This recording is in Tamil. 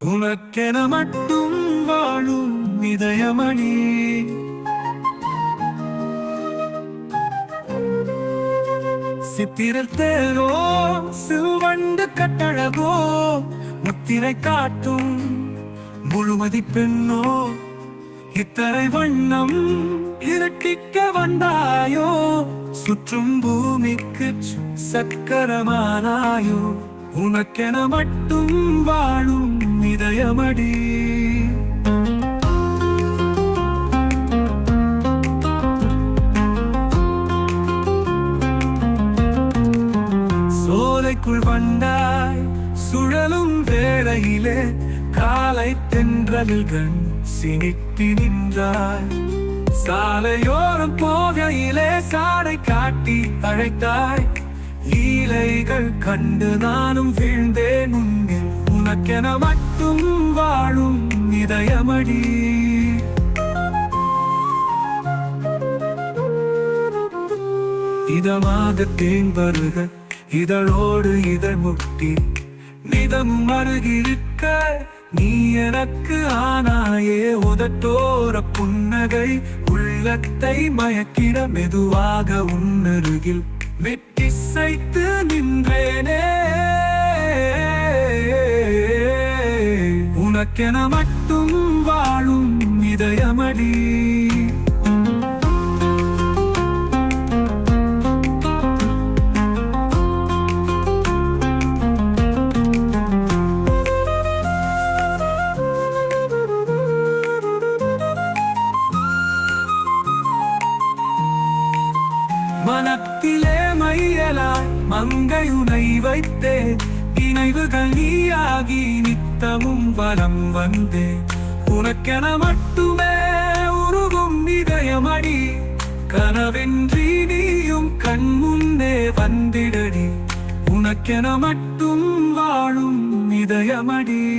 உனக்கென மட்டும் வாழும் இதயமணி. சித்திரல் தேரோ சில்வண்டு கட்டழகோ முத்திரை காட்டும் முழுமதி பெண்ணோ இத்தரை வண்ணம் இருட்டிக்க வந்தாயோ சுற்றும் பூமிக்கு சக்கரமானாயோ உனக்கென மட்டும் வாழும் இதயமடி. சோலைக்குள் வந்தாய் சுழலும் வேளையிலே காலை தென்றல்கள் சினித்தி நின்றாய். சாலையோரம் போகையிலே சாடை காட்டி அழைத்தாய். லீலைகள் கண்டு நானும் உனக்கென மட்டும் வாழும் இதயமடி. இதமாக தேன் வருக இதழோடு இதழ் முட்டி. நிதமும் அருகிருக்க நீ எனக்கு ஆனாயே. உதட்டோர புன்னகை உள்ளத்தை மயக்கிட மெதுவாக உன்னருகில். வெட்டி சைத்து நின்றேனே. உனக்கென மட்டும் வாழும் இதயமடி. மனத்திலே மையலாய் மங்கையுனை வைத்தேன். நினைவுகள் நீயாகி நித்தமும் வலம் வந்தே. உனக்கென மட்டுமே உருகும் இதயமடி. கனவென்றி நீயும் கண் முன்னே வந்திடடி. உனக்கென மட்டும் வாழும் இதயமடி.